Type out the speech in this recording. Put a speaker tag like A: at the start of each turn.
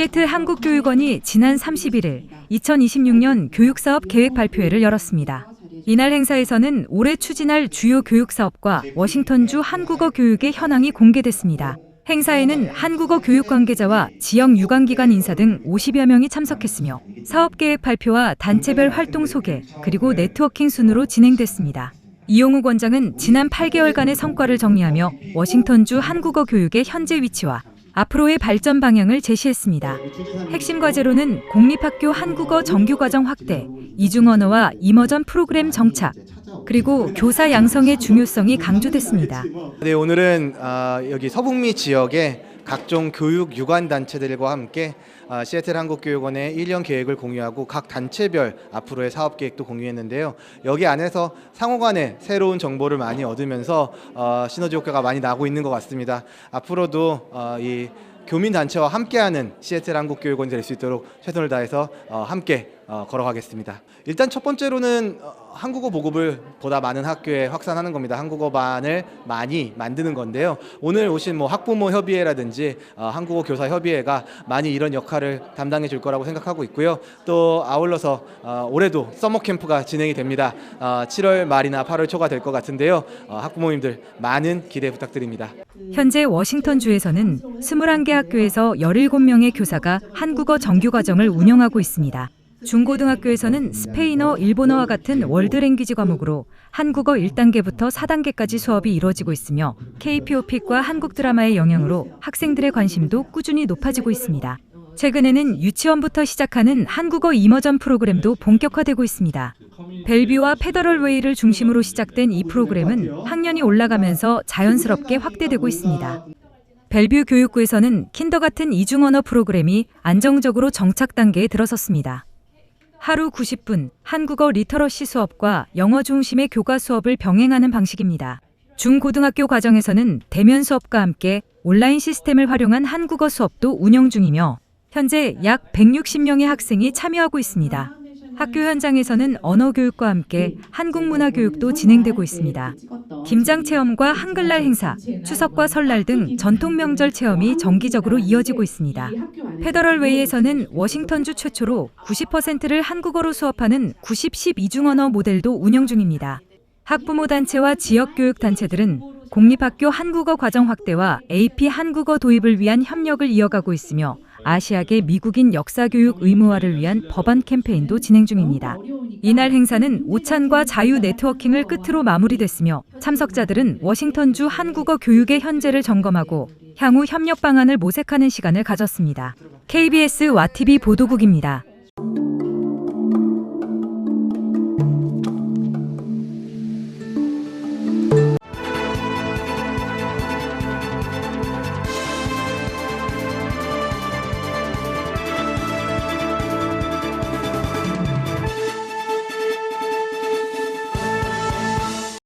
A: 시애틀 한국교육원이 지난 31일 2026년 교육사업 계획 발표회를 열었습니다. 이날 행사에서는 올해 추진할 주요 교육사업과 워싱턴주 한국어 교육의 현황이 공개됐습니다. 행사에는 한국어 교육 관계자와 지역 유관기관 인사 등 50여 명이 참석했으며 사업 계획 발표와 단체별 활동 소개 그리고 네트워킹 순으로 진행됐습니다. 이용욱 원장은 지난 8개월간의 성과를 정리하며 워싱턴주 한국어 교육의 현재 위치와 앞으로의 발전 방향을 제시했습니다. 핵심 과제로는 공립학교 한국어 정규과정 확대, 이중 언어와 이머전 프로그램 정착, 그리고 교사 양성의 중요성이 강조됐습니다.
B: 네, 오늘은 아, 여기 서북미 지역의 각종 교육 유관 단체들과 함께 아, 시애틀 한국교육원의 1년 계획을 공유하고 각 단체별 앞으로의 사업 계획도 공유했는데요. 여기 안에서 상호간에 새로운 정보를 많이 얻으면서 어, 시너지 효과가 많이 나고 있는 것 같습니다. 앞으로도 어, 이 교민 단체와 함께하는 시애틀 한국교육원이 될 수 있도록 최선을 다해서 어, 함께 어, 걸어가겠습니다. 일단 첫 번째로는 어, 한국어 보급을 보다 많은 학교에 확산하는 겁니다. 한국어반을 많이 만드는 건데요. 오늘 오신 뭐 학부모 협의회라든지 어, 한국어 교사 협의회가 많이 이런 역할을 담당해 줄 거라고 생각하고 있고요. 또 아울러서 어, 올해도 서머 캠프가 진행이 됩니다. 어, 7월 말이나 8월 초가 될 것 같은데요. 어, 학부모님들 많은 기대 부탁드립니다.
A: 현재 워싱턴 주에서는 21개 학교에서 17명의 교사가 한국어 정규 과정을 운영하고 있습니다. 중고등학교에서는 스페인어, 일본어와 같은 월드랭귀지 과목으로 한국어 1단계부터 4단계까지 수업이 이루어지고 있으며 KPOP과 한국 드라마의 영향으로 학생들의 관심도 꾸준히 높아지고 있습니다. 최근에는 유치원부터 시작하는 한국어 이머전 프로그램도 본격화되고 있습니다. 벨뷰와 페더럴웨이를 중심으로 시작된 이 프로그램은 학년이 올라가면서 자연스럽게 확대되고 있습니다. 벨뷰 교육구에서는 킨더 같은 이중언어 프로그램이 안정적으로 정착 단계에 들어섰습니다. 하루 90분 한국어 리터러시 수업과 영어 중심의 교과 수업을 병행하는 방식입니다. 중고등학교 과정에서는 대면 수업과 함께 온라인 시스템을 활용한 한국어 수업도 운영 중이며 현재 약 160명의 학생이 참여하고 있습니다. 학교 현장에서는 언어 교육과 함께 한국 문화 교육도 진행되고 있습니다. 김장 체험과 한글날 행사, 추석과 설날 등 전통 명절 체험이 정기적으로 이어지고 있습니다. 페더럴 웨이에서는 워싱턴주 최초로 90%를 한국어로 수업하는 90-10 이중언어 모델도 운영 중입니다. 학부모 단체와 지역 교육 단체들은 공립학교 한국어 과정 확대와 AP 한국어 도입을 위한 협력을 이어가고 있으며 아시아계 미국인 역사 교육 의무화를 위한 법안 캠페인도 진행 중입니다. 이날 행사는 오찬과 자유 네트워킹을 끝으로 마무리됐으며 참석자들은 워싱턴주 한국어 교육의 현재를 점검하고 향후 협력 방안을 모색하는 시간을 가졌습니다. KBS 와TV 보도국입니다.